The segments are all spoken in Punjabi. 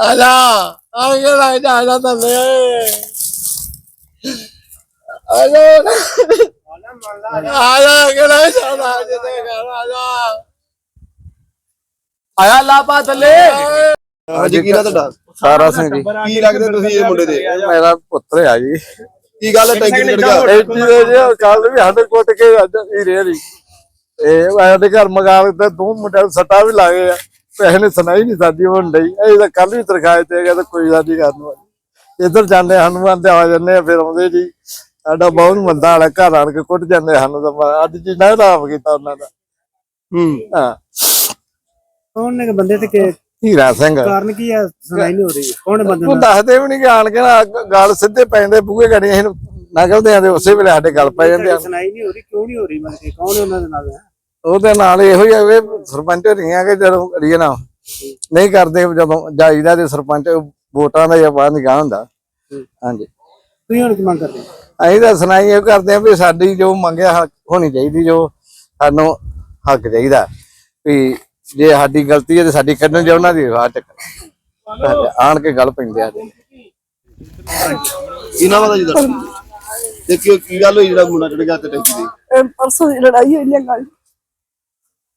ਆਲਾ ਆਇਆ ਲਾਪਾ ਥੱਲੇ ਹਾਂਜੀ ਕੀ ਨਾ ਤੁਹਾਡਾ ਸਾਰਾ ਸਿੰਘ ਜੀ ਕੀ ਲੱਗਦੇ ਤੁਸੀਂ ਇਹ ਮੁੰਡੇ ਦੇ? ਮੇਰਾ ਪੁੱਤਰ ਆ ਜੀ। ਕੀ ਗੱਲ ਹੈ ਟੈਂਕੀ ਚੜ ਗਿਆ? ਕੱਲ ਵੀ ਸਾਡੇ ਕੁੱਟ ਕੇ ਅੱਜ ਹੀ ਰੇ ਰਹੀ ਇਹ ਸਾਡੇ ਘਰ ਮਗਾ ਤੇ ਦੋ ਸੱਟਾਂ ਵੀ ਲਾਗੇ ਆ। ਪੈਸੇ ਨੇ ਸੁਣਾਈ ਨਹੀਂ ਸਾਡੀ ਹੋਣ ਡਈ। ਇਹ ਤਾਂ ਕੱਲ ਵੀ ਤਰਖਾਇ ਤੇ ਗਿਆ ਤਾਂ ਕੋਈ ਸਾਡੀ ਕਰਨ ਵਾਲੀ ਇੱਧਰ ਜਾਂਦੇ ਹਨੂਮਾਨ ਤੇ ਆ ਜਾਂਦੇ ਆ ਫਿਰ ਆਉਂਦੇ ਜੀ। ਸਾਡਾ ਬਹੁਤ ਮੰਦਾ ਵਾਲਾ ਘਰ ਆਣ ਕੇ ਕੁੱਟ ਜਾਂਦੇ ਸਾਨੂੰ ਤਾਂ ਮੈਂ ਅੱਜ ਜੀ ਨਾ ਰਾਫ ਕੀਤਾ ਉਹਨਾਂ ਦਾ। ਹੂੰ। ਹਾਂ। ਕੌਣ ਨੇ ਬੰਦੇ ਤੇ ਕਿ ਹੀਰਾ ਸਿੰਘ। ਕਾਰਨ ਕੀ ਹੈ ਸੁਣਾਈ ਨਹੀਂ ਹੋ ਰਹੀ। ਕੌਣ ਬੰਦੇ ਉਹ ਦੱਸਦੇ ਵੀ ਨਹੀਂ ਕਿ ਆਣ ਕੇ ਨਾ ਗੱਲ ਸਿੱਧੇ ਪੈਂਦੇ ਬੂਹੇ ਗੜੀ ਅਸੀਂ ਨਾ ਕਹਿੰਦੇ ਆ ਤੇ ਉਸੇ ਵੇਲੇ ਸਾਡੇ ਗੱਲ ਪੈ ਜਾਂਦੇ ਆ। ਸੁਣਾਈ ਨਹੀਂ ਹੋ ਰਹੀ ਕਿਉਂ ਨਹੀਂ ਹੋ ਰਹੀ? ਮਤਲਬ ਕਿ ਕੌਣ ਉਹਨਾਂ ਦੇ ਨਾਲ? ਉਹਦੇ ਨਾਲ ਇਹੋ ਹੀ ਆ ਵੀ ਸਰਪੰਚ ਹੋਰੀਆਂ ਕਿ ਜਦੋਂ ਅੜੀਏ ਨਾ ਨਹੀਂ ਕਰਦੇ ਜਦੋਂ ਜਾਈਦਾ ਤੇ ਸਰਪੰਚ ਵੋਟਾਂ ਦਾ ਜਾਂ ਬਾਹਰ ਨਿਗਾਹ ਹੁੰਦਾ। ਹਾਂਜੀ। ਤੁਸੀਂ ਹੁਣ ਕੀ ਮੰਗ ਕਰਦੇ? ਅਸੀਂ ਤਾਂ ਸੁਣਾਈ ਇਹ ਕਰਦੇ ਆ ਵੀ ਸਾਡੀ ਜੋ ਮੰਗਿਆ ਹੱਕ ਹੋਣੀ ਚਾਹੀਦੀ ਜੋ ਸਾਨੂੰ ਹੱਕ ਚਾਹੀਦਾ। ਵੀ ਜੇ ਸਾਡੀ ਗਲਤੀ ਹੈ ਤੇ ਸਾਡੀ ਕੱਢਣ ਜੇ ਉਹਨਾਂ ਦੀ ਬਾਤ ਚੱਕ ਆਣ ਕੇ ਗੱਲ ਪੈਂਦੇ ਆ ਨਾਮ ਆਦਾ ਜੀ ਤੇ ਕੀ ਕੀ ਗੱਲ ਹੋਈ ਜਿਹੜਾ ਮੁੰਡਾ ਚੜ ਗਿਆ ਤੇ ਟੈਂਕੀ ਦੀ ਪਰਸੋਂ ਦੀ ਲੜਾਈ ਹੋਈ ਹੈ ਗੱਲ।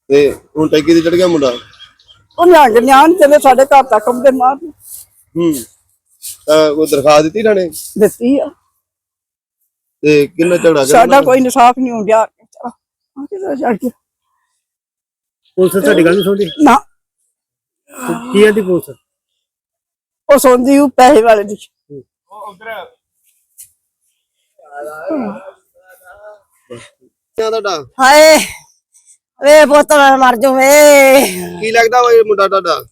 ਤੇ ਹੁਣ ਟੈਂਕੀ ਤੇ ਚੜ ਗਿਆ ਮੁੰਡਾ? ਉਹ ਨਿਹੰਗ ਨਿਆਣ ਤੇ ਸਾਡੇ ਘਰ ਤੱਕ ਆਉਂਦੇ ਮਾਰ ਹੂੰ। ਤਾਂ ਉਹ ਦਰਖਾਸਤ ਦਿੱਤੀ ਇਹਨਾਂ ਨੇ? ਦਿੱਤੀ ਆ। ਤੇ ਕਿੰਨਾ ਝਗੜਾ ਕਰ ਸਾਡਾ ਕੋਈ ਇਨਸਾਫ ਨਹੀਂ ਹੁੰਦਿਆ ਆ ਕਿਧਰ ਜਾ ਕੇ ਪੁਲਿਸ ਤੁਹਾਡੀ ਗੱਲ ਨਹੀਂ ਸੁਣਦੀ? ਨਾ। ਕੀ ਆਂਦੀ ਪੁਲਿਸ? ਉਹ ਸੌਂਦੀ ਉਹ ਪੈਸੇ ਵਾਲੇ ਦੀ। ਤੁਹਾਡਾ? ਹਾਏ। ਵੇ ਪੁੱਤ ਮੈਂ ਮਰ ਜੂ ਵੇ। ਕੀ ਲੱਗਦਾ ਵਾ ਇਹ ਮੁੰਡਾ ਤੁਹਾਡਾ?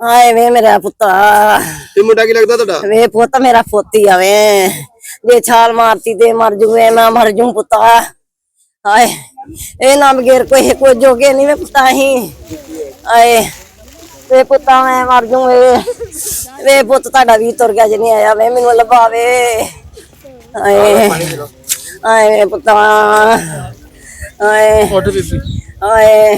ਹਾਏ ਵੇ ਮੇਰਾ ਪੁੱਤਾ ਇਹ ਮੁੰਡਾ ਕੀ ਲੱਗਦਾ ਤੁਹਾਡਾ? ਵੇ ਪੁੱਤ ਮੇਰਾ ਪੋਤੀ ਆਵੇ ਜੇ ਛਾਲ ਮਾਰਤੀ ਤੇ ਮਰ ਜੂ ਵੇ ਮੈਂ ਮਰ ਜੂ ਪੁੱਤਾ। ਹਾਏ ਇਹ ਨਾ ਬਗੈਰ ਕੋਈ ਕੋਈ ਜੋਗੇ ਨਹੀਂ ਵੇ ਪੁੱਤਾ ਹੀ ਹਾਏ ਵੇ ਪੁੱਤਾ ਮੈਂ ਮਰ ਜੂ ਵੇ। ਵੇ ਪੁੱਤ ਤੁਹਾਡਾ ਵੀ ਤੁਰ ਗਿਆ ਜੇ ਨਹੀਂ ਆਇਆ ਵੇ ਮੈਨੂੰ ਲੱਭਾਵੇ ਹਾਏ ਹਾਏ ਵੇ ਪੁੱਤਾ। ਹਾਏ। ਉੱਠ ਬੀਬੀ। ਹਾਏ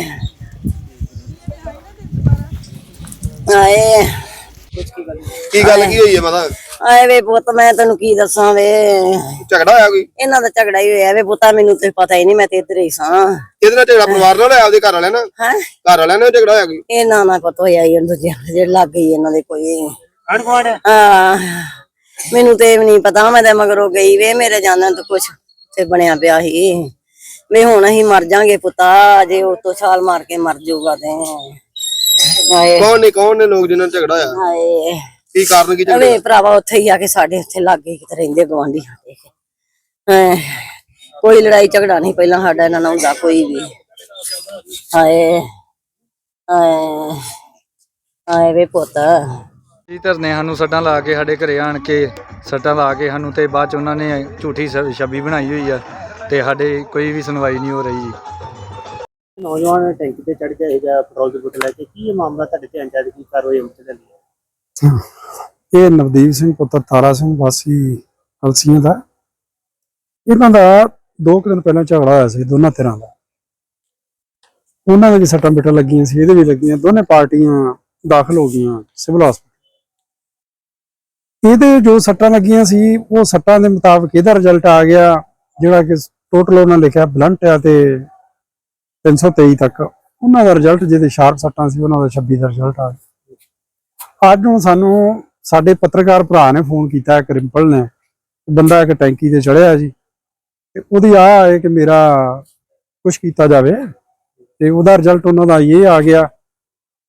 ਹਾਏ ਕੀ ਗੱਲ ਕੀ ਹੋਈ ਹੈ ਮਾਤਾ? ਆਏ ਵੇ ਪੁੱਤ ਮੈਂ ਤੈਨੂੰ ਕੀ ਦੱਸਾਂ ਵੇ? ਝਗੜਾ ਹੋਇਆ ਕੋਈ? ਇਹਨਾਂ ਦਾ ਝਗੜਾ ਹੀ ਹੋਇਆ ਵੇ ਪੁੱਤਾ ਮੈਨੂੰ ਤੇ ਪਤਾ ਹੀ ਨਹੀਂ ਮੈਂ ਤੇ ਇੱਧਰ ਹੀ ਸਾਂ। ਕਿਹਦੇ ਨਾਲ ਝਗੜਾ ਪਰਿਵਾਰ ਨਾਲ ਹੋਇਆ ਆਪਦੇ ਘਰ ਵਾਲਿਆਂ ਨਾਲ? ਹੈ? ਘਰ ਵਾਲਿਆਂ ਨਾਲ ਝਗੜਾ ਹੋਇਆ ਕੋਈ? ਇਹਨਾਂ ਨਾਲ ਪਤਾ ਹੋਇਆ ਹੀ ਦੂਜੇ ਜਿਹੜੇ ਲੱਗ ਗਈ ਇਹਨਾਂ ਦੇ ਕੋਈ। ਅਣ ਕੌਣ ਹਾਂ। ਮੈਨੂੰ ਤੇ ਵੀ ਨਹੀਂ ਪਤਾ ਮੈਂ ਤੇ ਮਗਰੋਂ ਗਈ ਵੇ ਮੇਰੇ ਜਾਣਨ ਤੋਂ ਕੁਛ ਤੇ ਬਣਿਆ ਪਿਆ ਸੀ। ਵੇ ਹੁਣ ਅਸੀਂ ਮਰ ਜਾਾਂਗੇ ਪੁੱਤਾ ਜੇ ਉਹ ਤੋਂ ਛਾਲ ਮਾਰ ਕੇ ਮਰ ਜਾਊਗਾ ਤੇ। ਹਾਏ। ਕੌਣ ਨੇ ਕੌਣ ਨੇ ਲੋਕ ਜਿਨ੍ਹਾਂ ਨਾਲ ਝਗੜਾ ਹੋਇਆ? ਹਾਏ। ਕੀ ਕਾਰਨ ਕੀ ਝਗੜਾ? ਅਵੇ ਭਰਾਵਾ ਉੱਥੇ ਹੀ ਆ ਕੇ ਸਾਡੇ ਉੱਥੇ ਲੱਗੇ ਕਿਤੇ ਰਹਿੰਦੇ ਗਵਾਂਢੀ ਸਾਡੇ ਕੋਈ ਲੜਾਈ ਝਗੜਾ ਨਹੀਂ ਪਹਿਲਾਂ ਸਾਡਾ ਇਹਨਾਂ ਨਾਲ ਹੁੰਦਾ ਕੋਈ ਵੀ। ਹਾਏ ਹਾਏ ਹਾਏ ਵੇ ਪੁੱਤ। ਜੀ ਧਰਨੇ ਸਾਨੂੰ ਸੱਟਾਂ ਲਾ ਕੇ ਸਾਡੇ ਘਰੇ ਆਣ ਕੇ ਸੱਟਾਂ ਲਾ ਕੇ ਸਾਨੂੰ ਤੇ ਬਾਅਦ ਚ ਉਹਨਾਂ ਨੇ ਝੂਠੀ ਸ- ਛੱਬੀ ਬਣਾਈ ਹੋਈ ਆ। ਤੇ ਸਾਡੇ ਕੋਈ ਵੀ ਸੁਣਵਾਈ ਨਹੀਂ ਹੋ ਰਹੀ ਜੀ। ਨੌਜਵਾਨ ਟੈਂਕੀ ਤੇ ਚੜ ਗਿਆ ਜਾਂ ਪੈਟਰੋਲ ਦੀ ਬੋਤਲ ਲੈ ਕੇ ਕੀ ਇਹ ਮਾਮਲਾ ਤੁਹਾਡੇ ਧਿਆਨ ਚ ਆਇਆ ਕੀ ਕਾਰਵਾਈ ਹੁੰਦੀ ਚੱਲੀ ਇਹ ਨਵਦੀਪ ਸਿੰਘ ਪੁੱਤਰ ਤਾਰਾ ਸਿੰਘ ਵਾਸੀ ਕਲਸੀਆਂ ਦਾ। ਇਹਨਾਂ ਦਾ ਦੋ ਕੁ ਦਿਨ ਪਹਿਲਾਂ ਝਗੜਾ ਹੋਇਆ ਸੀ ਦੋਨਾਂ ਧਿਰਾਂ ਦਾ। ਉਹਨਾਂ ਦੇ ਵੀ ਸੱਟਾਂ ਬਿਟਾਂ ਲੱਗੀਆਂ ਸੀ ਇਹਦੇ ਵੀ ਲੱਗੀਆਂ। ਦੋਨੇ ਪਾਰਟੀਆਂ ਦਾਖਲ ਹੋ ਗਈਆਂ ਸਿਵਲ ਹਸਪਤਾਲ। ਇਹਦੇ ਜੋ ਸੱਟਾਂ ਲੱਗੀਆਂ ਸੀ ਉਹ ਸੱਟਾਂ ਦੇ ਮੁਤਾਬਕ ਇਹਦਾ ਰਿਜ਼ਲਟ ਆ ਗਿਆ ਜਿਹੜਾ ਕਿ ਟੋਟਲ ਉਹਨਾਂ ਲਿਖਿਆ ਬਲੰਟ ਆ ਤੇ 323 ਤੱਕ। ਉਹਨਾਂ ਦਾ ਰਿਜ਼ਲਟ ਜਿਹਦੇ ਸ਼ਾਰਪ ਸੱਟਾਂ ਸੀ, ਉਹਨਾਂ ਦਾ 26 ਦਾ ਰਿਜ਼ਲਟ ਆ। ਗਿਆ ਅੱਜ ਹੁਣ ਸਾਨੂੰ ਸਾਡੇ ਪੱਤਰਕਾਰ ਭਰਾ ਨੇ ਫੋਨ ਕੀਤਾ, ਇੱਕ ਰਿੰਪਲ ਨੇ। ਬੰਦਾ ਇੱਕ ਟੈਂਕੀ ਤੇ ਚੜਿਆ ਜੀ। ਤੇ ਉਹਦੀ ਆ ਆਏ ਕਿ ਮੇਰਾ ਕੁਝ ਕੀਤਾ ਜਾਵੇ। ਤੇ ਉਹਦਾ ਰਿਜ਼ਲਟ ਉਹਨਾਂ ਦਾ ਇਹ ਆ ਗਿਆ।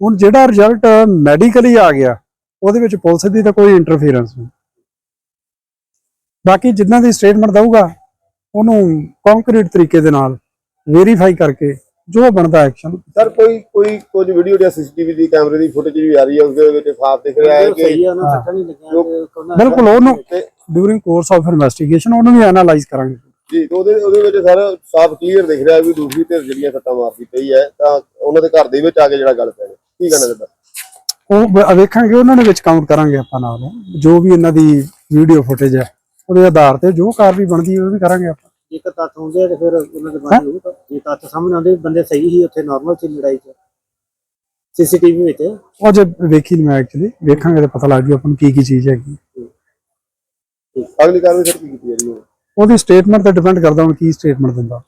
ਹੁਣ ਜਿਹੜਾ ਰਿਜ਼ਲਟ ਮੈਡੀਕਲੀ ਆ ਗਿਆ, ਉਹਦੇ ਵਿੱਚ ਪੁਲਿਸ ਦੀ ਤਾਂ ਕੋਈ ਇੰਟਰਫੀਰੈਂਸ ਨਹੀਂ। ਬਾਕੀ ਜਿੰਨਾਂ ਦੀ ਸਟੇਟਮੈਂਟ ਦਊਗਾ ਉਹਨੂੰ ਕੰਕਰੀਟ ਤਰੀਕੇ ਦੇ ਨਾਲ ਵੈਰੀਫਾਈ ਕਰਕੇ ਜੋ ਬਣਦਾ ਐਕਸ਼ਨ ਸਰ ਕੋਈ ਕੋਈ ਕੁਝ ਵੀਡੀਓ ਜਾਂ ਸੀਸੀਟੀਵੀ ਦੀ ਕੈਮਰੇ ਦੀ ਫੁਟੇਜ ਵੀ ਆ ਰਹੀ ਹੈ ਉਸਦੇ ਵਿੱਚ ਸਾਫ਼ ਦਿਖ ਰਿਹਾ ਹੈ ਕਿ ਬਿਲਕੁਲ ਉਹਨੂੰ ਤੇ ਡਿਊਰਿੰਗ ਕੋਰਸ ਆਫ ਇਨਵੈਸਟੀਗੇਸ਼ਨ ਉਹਨੂੰ ਵੀ ਐਨਾਲਾਈਜ਼ ਕਰਾਂਗੇ। ਜੀ ਤੇ ਉਹਦੇ ਉਹਦੇ ਵਿੱਚ ਸਰ ਸਾਫ਼ ਕਲੀਅਰ ਦਿਖ ਰਿਹਾ ਵੀ ਦੂਸਰੀ ਧਿਰ ਜਿਹੜੀਆਂ ਸੱਟਾਂ ਮਾਰਦੀ ਪਈ ਹੈ ਤਾਂ ਉਹਨਾਂ ਦੇ ਘਰ ਦੇ ਵਿੱਚ ਆ ਕੇ ਜਿਹੜਾ ਗੱਲ ਪੈਣੀ ਕੀ ਕਹਿਣਾ ਚਾਹੁੰਦਾ? ਉਹ ਵੇਖਾਂਗੇ ਉਹਨਾਂ ਦੇ ਵਿੱਚ ਕਾਊਂਟ ਕਰਾਂਗੇ ਆਪਾਂ ਨਾਲ। ਜੋ ਵੀ ਇਹਨਾਂ ਦੀ ਵੀਡੀਓ ਫੁਟੇਜ ਹੈ। ਉਹਦੇ ਆਧਾਰ ਤੇ ਜੋ ਕਾਰਵਾਈ ਬਣਦੀ ਹੈ ਉਹ ਵੀ ਕਰਾਂਗੇ ਆਪਾਂ। ਜੇਕਰ ਤੱਥ ਹੁੰਦੇ ਆ ਤੇ ਫਿਰ ਉਹਨਾਂ ਦੇ ਬਾਰੇ ਹੋਊਗਾ ਜੇ ਤੱਥ ਸਾਹਮਣੇ ਆਉਂਦੇ ਬੰਦੇ ਸਹੀ ਹੀ ਉੱਥੇ ਨਾਰਮਲ ਸੀ ਲੜਾਈ ਚ। ਸੀਸੀਟੀਵੀ ਵਿੱਚ। ਉਹ ਜੇ ਵੇਖੀ ਨੀ ਮੈਂ ਐਕਚੁਅਲੀ ਵੇਖਾਂਗੇ ਤਾਂ ਪਤਾ ਲੱਗ ਜੂ ਆਪਾਂ ਨੂੰ ਕੀ ਕੀ ਚੀਜ਼ ਹੈਗੀ। ਅਗਲੀ ਕਾਰਵਾਈ ਸਰ ਕੀ ਕੀਤੀ ਜਾ ਰਹੀ ਹੈ? ਉਹਦੀ ਸਟੇਟਮੈਂਟ ਤੇ ਡਿਪੈਂਡ ਕਰਦਾ ਹੁਣ ਕੀ ਸਟੇਟਮੈਂਟ ਦਿੰਦਾ।